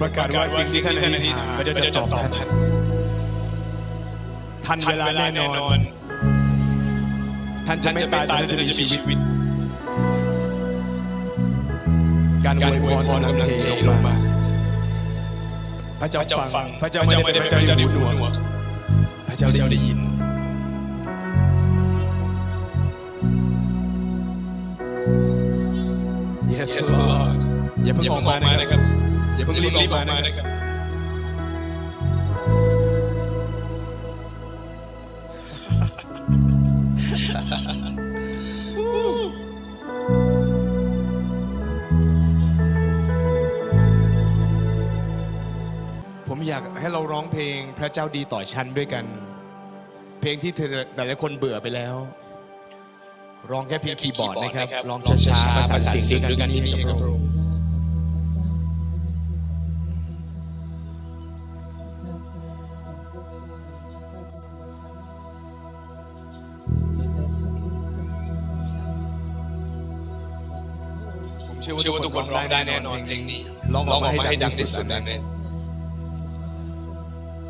ประกาศว่าสิ่งที่ท่านอธิษฐานพระเจ้าจะตอบท่านทันทันเวเวลาลาแน่แน่นนออนนท่านจะท่านไม่จะไม่ตาตายยแต่แต่ท่านจะจะมีมีชีชีวิวิตตการการออววยยพพรรกำกำลัลังงเทเทลลงงมามาพระเจ้าพระเจ้าฟัฟังงพระเจ้าพระไม่เจ้าได้ไม่ได้พเป็นระพระเจ้าเจ้าได้ได้หูหูหหนนววกกพระเจ้าได้ยิน Yes Yes Lord Lord อย่าเพิ่งอย่าออเพิ่กงอมาอกนะมาคนะรัครับบ อย่าเพิ่งรีรีบบออออกกมามานะนะคครับรับ ผมอยากให้เราร้องเพลงพระเจ้าดีต่อฉันด้วยกัน เพลงที่เธอแต่ละคนเบื่อไปแล้ว ร้องแค่เพียงคีย์บอร์ดนะครับ ร้องช้าๆประสานเสียงด้วยกันที่นี่ให้กับ ชื่อเชื่อว่าว่าทุทุกกคคนนร้ร้อองงได้ได้แน่แน่นนออนนเพเพลลงงนี้นี้ร้องอร้อองกอมาอกให้มาดัให้งดังที่ที่สุสุดดนะนะเมน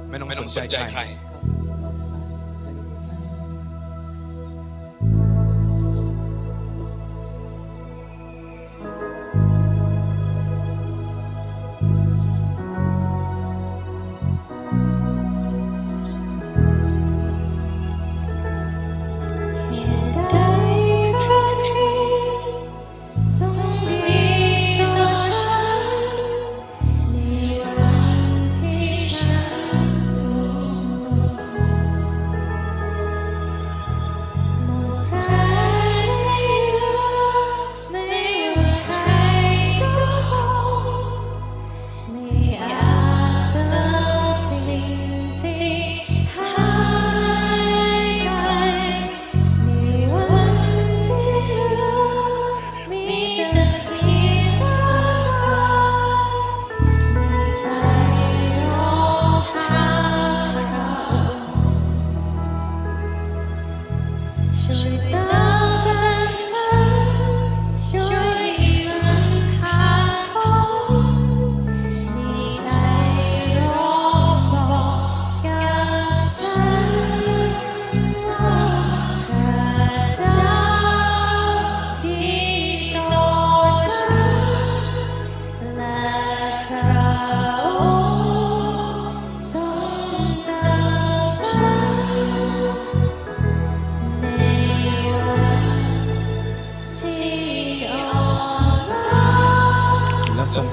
ไม่ต้องไม่ต้องสสนนใจใจใคใครร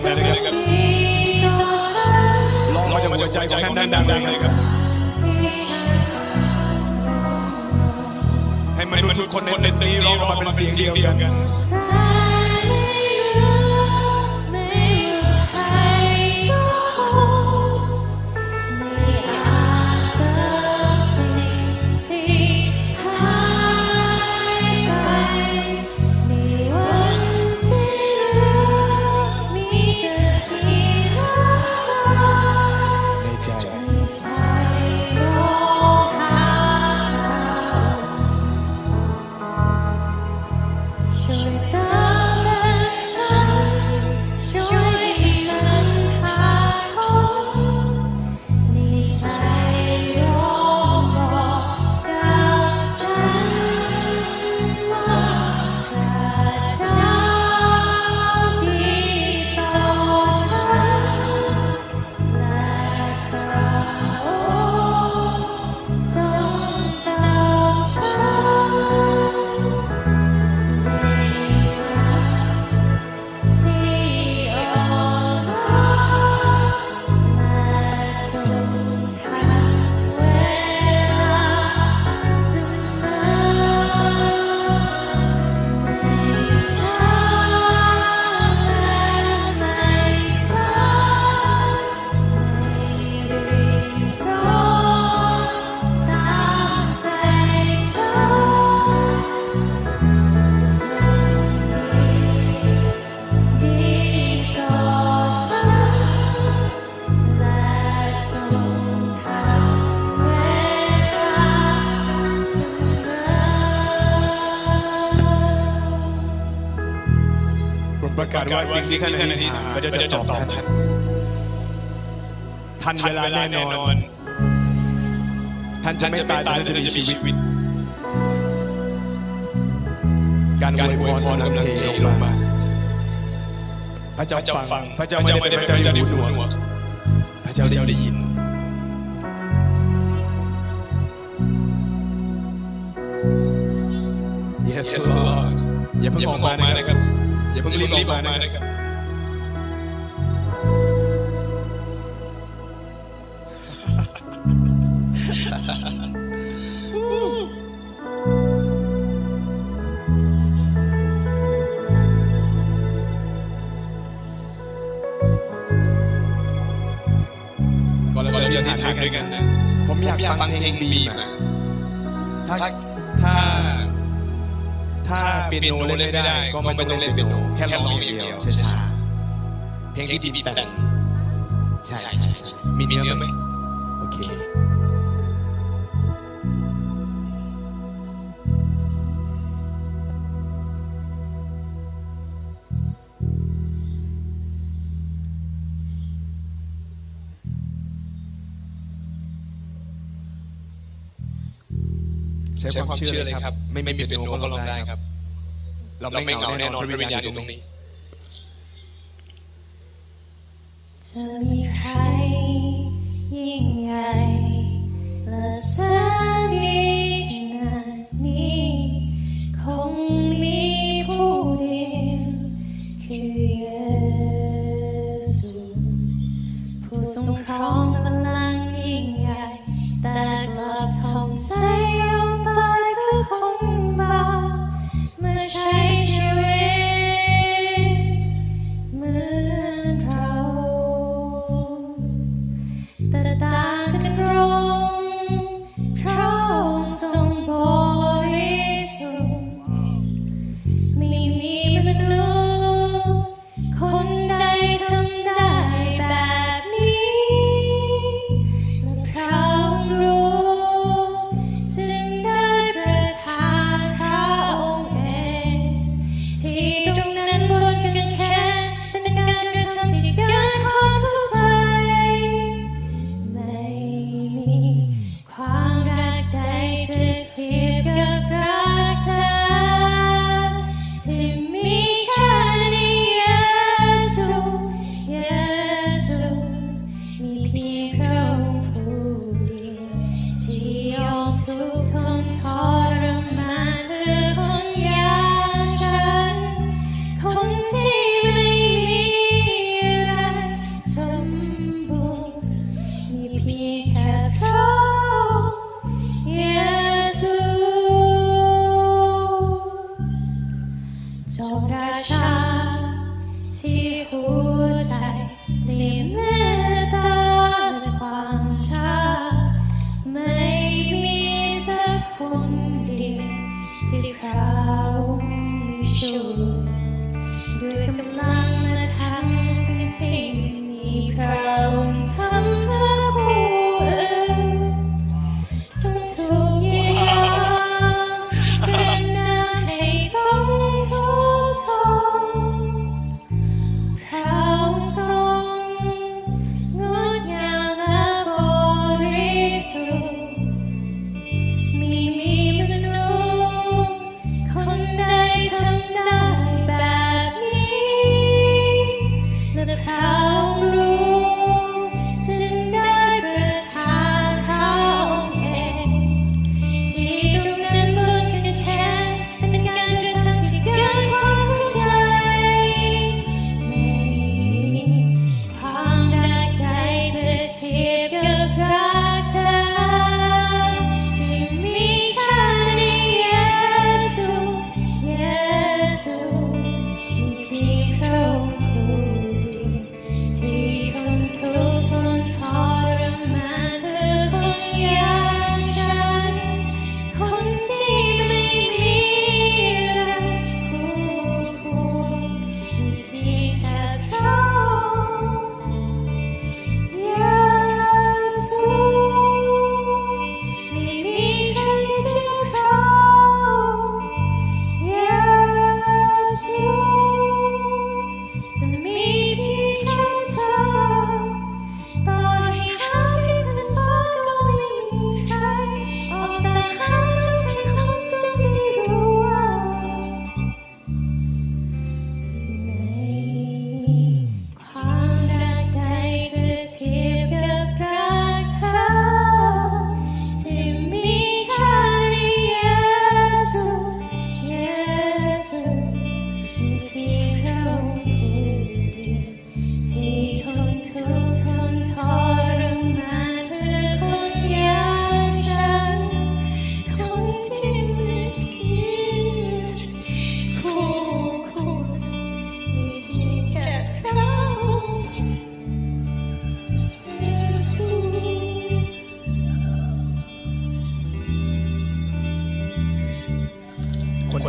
งกอมาอกมาดัดังงๆๆเลยเลยนะครับนะครับดีต่อฉันร้องร้องมามาจาจากกหัหัววใจใจขขอองงท่าท่านนดัดังงๆๆเลเลยยคครัรับบที่ฉันให้มให้นุมษย์นุทุษกย์คทุนกในคนในตีตีร้ร้อองงออออกกมามาเป็เป็นนเสีเสียยงงเดีเดียยววกักัน ประกาศว่าสิ่งที่ท่านอธิษฐานพระเจ้าจะตอบท่านท่านเวลาแน่นอน ท่านจะไม่ตายแต่ท่านจะมีชีวิต การอวยพรกำลังเทลงมา พระเจ้าฟัง พระเจ้าไม่ได้เป็นพระเจ้าในหูหนวกพระเจ้าได้ยินอย่าเพิ่งออกมานะครับ่าเพิ่งรีบออกมานะครับ ก่อนเราจะทิศทางด้วยกันนะ ผมอยากฟังเพลงบีมาะถ้าถ้า ถ้าเปียโนเล่นไม่ได้ ก็ไม่ต้องเล่นเปียโนแค่ร้องอย่างเดียวใช่ใช่เพลงที่ดีแต่งใช่ใช่มีเนื้อไหมโอเค ใช้ความเชื่อเลยครับ ไม่มีเป็นโน้ตก็ลองได้ครับ เราไม่เหงาแน่นอนพระวิญญาณอยู่ตรงนี้จะมีใครยิ่งใหญ่และแสนดี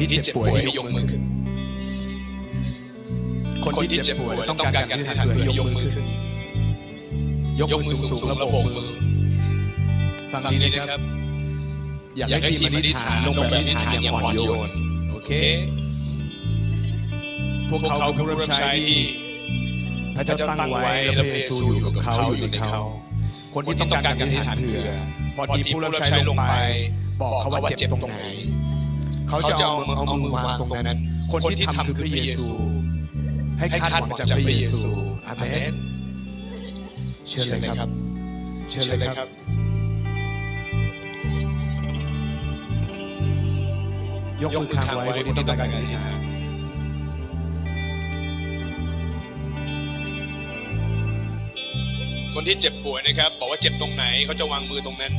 ที่เจ็บป่วยให้ยกมือขึ้น คนที่เจ็บป่วยและต้องการการอธิษฐานเพื่อให้ยกมือขึ้น ยกมือสูงๆแล้วโบกมือ ฟังฟังนี้นี้นะนะคครัรับบอยากอยากให้ให้ทีทีมมออธิธิษษฐาฐานนลลงงแบแบบบออธิธิษษฐาฐานนออย่าย่างงอ่อ่ออนนโยโยนนโอเค พวกเขาคือผู้รับใช้ที่พระพระเจ้าเจ้าตั้ตั้งงไว้ไว้แล้และวพพระระเยเยซูซูออยู่ยู่กักับบเขาเขาออยู่ยู่ในในเขาเขาคนที่ต้องการการอธิษฐานเผื่อพอทีมผู้รับใช้ลงไป บอกบอกเขาเขาว่าว่าเจ็เจ็บบตตรรงงไหไหนน เขาจะเอาเอามือเอามือวางตรงนั้น คนที่ทำคือพระเยซู ให้คาดหวังจาจากพระเยซูอาเมนเชิญเลยครับเชิญเลยครับยกมืออค้างไว้คนที่ต้องการการการอธิษฐานคนที่เจ็บป่วยนะครับ บอกว่าเจ็บตรงไหนเขาจะวางมือตรงนั้น